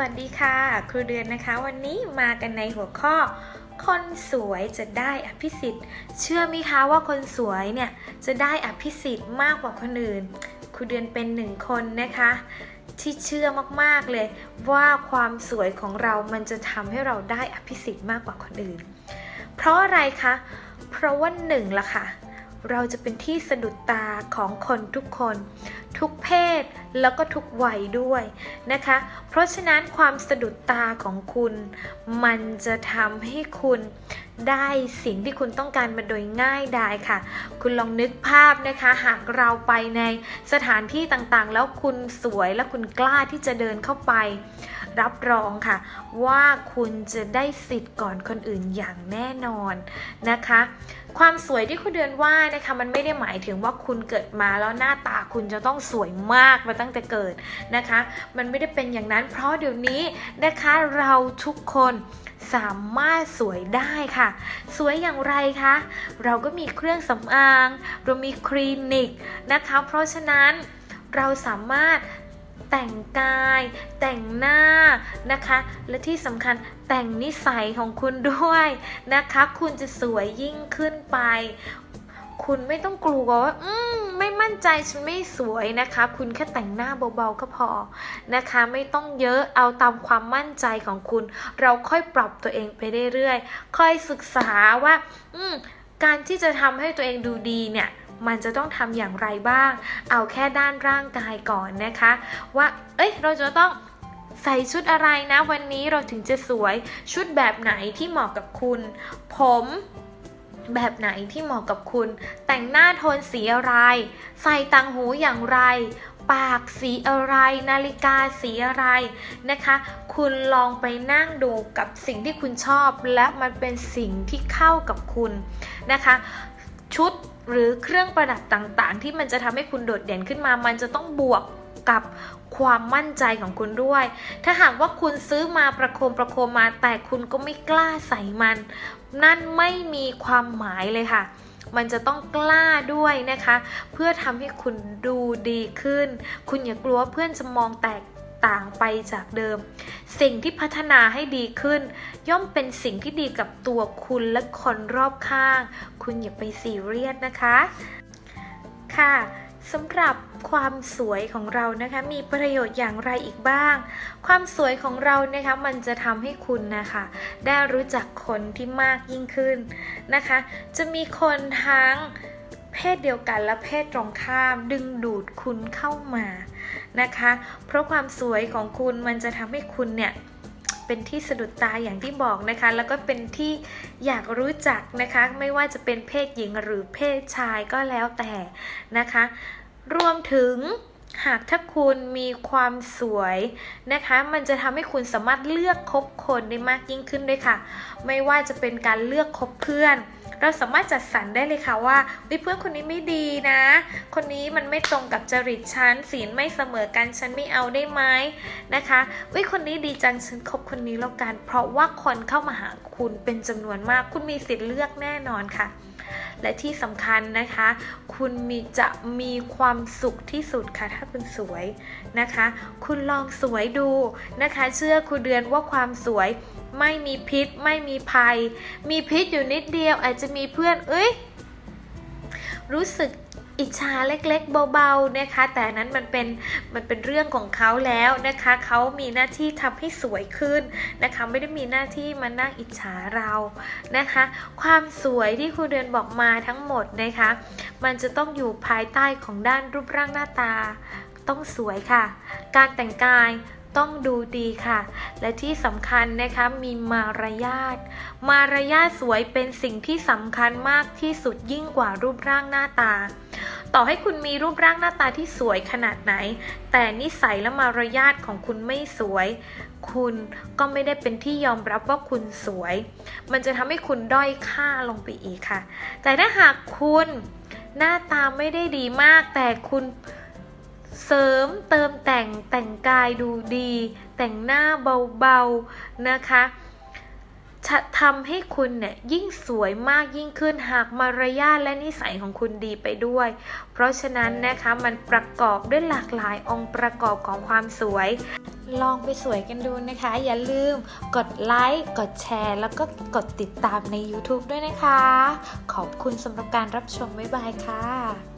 วัสดีค่ะ ครูเดือนนะคะ วันนี้มากันในหัวข้อ คนสวยจะได้อภิสิทธิ์ เชื่อไหมคะว่าคนสวยเนี่ยจะได้อภิสิทธิ์มากกว่าคนอื่น ครูเดือนเป็นหนึ่งคนนะคะ ที่เชื่อมากๆเลยว่าความสวยของเรามันจะทำให้เราได้อภิสิทธิ์มากกว่าคนอื่น เพราะอะไรคะ เพราะว่าหนึ่งละค่ะ เราจะเป็นที่สะดุดตาของคนทุกคน ทุกเพศแล้วก็ทุกวัยด้วยนะคะ เพราะฉะนั้นความสะดุดตาของคุณ มันจะทำให้คุณได้สิ่งที่คุณต้องการมาโดยง่ายดายค่ะ คุณลองนึกภาพนะคะ หากเราไปในสถานที่ต่างๆ แล้วคุณสวยและคุณกล้าที่จะเดินเข้าไป รับรองค่ะ ว่าคุณจะได้สิทธิ์ก่อนคนอื่นอย่างแน่นอนนะคะ ความสวยที่คุณเดือนว่านะคะมันไม่ได้หมายถึงว่าคุณเกิดมาแล้วหน้าตาคุณจะต้องสวยมากมาตั้งแต่เกิดนะคะ มันไม่ได้เป็นอย่างนั้น เพราะเดี๋ยวนี้นะคะเราทุกคนสามารถสวยได้ค่ะ สวยอย่างไรคะ เราก็มีเครื่องสำอาง เรามีคลินิกนะคะ เพราะฉะนั้นเราสามารถ แต่งกาย แต่งหน้านะคะ และที่สำคัญแต่งนิสัยของคุณด้วยนะคะ คุณจะสวยยิ่งขึ้นไป คุณไม่ต้องกลัวว่าอืมไม่มั่นใจฉันไม่สวยนะคะ คุณแค่แต่งหน้าเบาๆก็พอนะคะ ไม่ต้องเยอะเอาตามความมั่นใจของคุณ เราค่อยปรับตัวเองไปเรื่อยๆค่อยศึกษาว่า อืมการที่จะทำให้ตัวเองดูดีเนี่ย มันจะต้องทำอย่างไรบ้าง เอาแค่ด้านร่างกายก่อนนะคะ ว่าเอ้ยเราจะต้องใส่ชุดอะไรนะวันนี้เราถึงจะสวยชุดแบบไหนที่เหมาะกับคุณ ผมแบบไหนที่เหมาะกับคุณ แต่งหน้าโทนสีอะไร ใส่ต่างหูอย่างไร ปากสีอะไร นาฬิกาสีอะไรนะคะ คุณลองไปนั่งดูกับสิ่งที่คุณชอบ และมันเป็นสิ่งที่เข้ากับคุณนะคะ ชุด หรือเครื่องประดับต่างๆ ที่มันจะทำให้คุณโดดเด่นขึ้นมา มันจะต้องบวกกับความมั่นใจของคุณด้วย ถ้าหากว่าคุณซื้อมาประโคมประโคมมา แต่คุณก็ไม่กล้าใส่มัน นั่นไม่มีความหมายเลยค่ะ มันจะต้องกล้าด้วยนะคะ เพื่อทำให้คุณดูดีขึ้น คุณอย่ากลัวเพื่อนจะมองแตก ต่างไปจากเดิม สิ่งที่พัฒนาให้ดีขึ้น ย่อมเป็นสิ่งที่ดีกับตัวคุณและคนรอบข้าง คุณอย่าไปซีเรียสนะคะ ค่ะสำหรับความสวยของเรานะคะมีประโยชน์อย่างไรอีกบ้าง ความสวยของเรานะคะมันจะทำให้คุณนะคะ ได้รู้จักคนที่มากยิ่งขึ้นนะคะ จะมีคนทั้ง เพศเดียวกันและเพศตรงข้ามดึงดูดคุณเข้ามานะคะ เพราะความสวยของคุณมันจะทำให้คุณเนี่ยเป็นที่สะดุดตาอย่างที่บอกนะคะ แล้วก็เป็นที่อยากรู้จักนะคะ ไม่ว่าจะเป็นเพศหญิงหรือเพศชายก็แล้วแต่นะคะ รวมถึงหากถ้าคุณมีความสวยนะคะ มันจะทำให้คุณสามารถเลือกคบคนได้มากยิ่งขึ้นด้วยค่ะ ไม่ว่าจะเป็นการเลือกคบเพื่อน เราสามารถจัดสรรได้เลยค่ะว่าเฮ้ยเพื่อนคนนี้ไม่ดีนะ คนนี้มันไม่ตรงกับจริตฉันศีลไม่เสมอกันฉันไม่เอาได้ไหมนะคะเฮ้ยคนนี้ดีจังฉันคบคนนี้แล้วกัน เพราะว่าคนเข้ามาหาคุณเป็นจำนวนมาก คุณมีสิทธิ์เลือกแน่นอนค่ะและที่สำคัญนะคะ คุณมีจะมีความสุขที่สุดค่ะ ถ้าคุณสวยนะคะ คุณลองสวยดูนะคะ เชื่อครูเดือนว่าความสวย ไม่มีพิษ ไม่มีภัย มีพิษอยู่นิดเดียว อาจจะมีเพื่อน เอ้ย รู้สึกอิจฉาเล็กๆ เบาๆนะคะ แต่นั้นมันเป็นมันเป็นเรื่องของเขาแล้วนะคะเขามีหน้าที่ทำให้สวยขึ้นนะคะ ไม่ได้มีหน้าที่มานั่งอิจฉาเรานะคะ ความสวยที่ครูเดือนบอกมาทั้งหมดนะคะ มันจะต้องอยู่ภายใต้ของด้านรูปร่างหน้าตา ต้องสวยค่ะ การแต่งกาย ต้องดูดีค่ะ และที่สำคัญนะคะมีมารยาท มารยาทสวยเป็นสิ่งที่สำคัญมากที่สุดยิ่งกว่ารูปร่างหน้าตา ต่อให้คุณมีรูปร่างหน้าตาที่สวยขนาดไหน แต่นิสัยและมารยาทของคุณไม่สวย คุณก็ไม่ได้เป็นที่ยอมรับว่าคุณสวย มันจะทำให้คุณด้อยค่าลงไปอีกค่ะ แต่ถ้าหากคุณหน้าตาไม่ได้ดีมากแต่คุณ เสริมเติมแต่งแต่งกายดูดี แต่งหน้าเบาๆนะคะจะทำให้คุณเนี่ยยิ่งสวยมากยิ่งขึ้นหากมารยาทและนิสัยของคุณดีไปด้วย เพราะฉะนั้นนะคะมันประกอบด้วยหลากหลายองค์ประกอบของความสวย ลองไปสวยกันดูนะคะ อย่าลืมกดไลค์กดแชร์ แล้วก็กดติดตามใน YouTube ด้วยนะคะ ขอบคุณสำหรับการรับชม บ๊ายบายค่ะ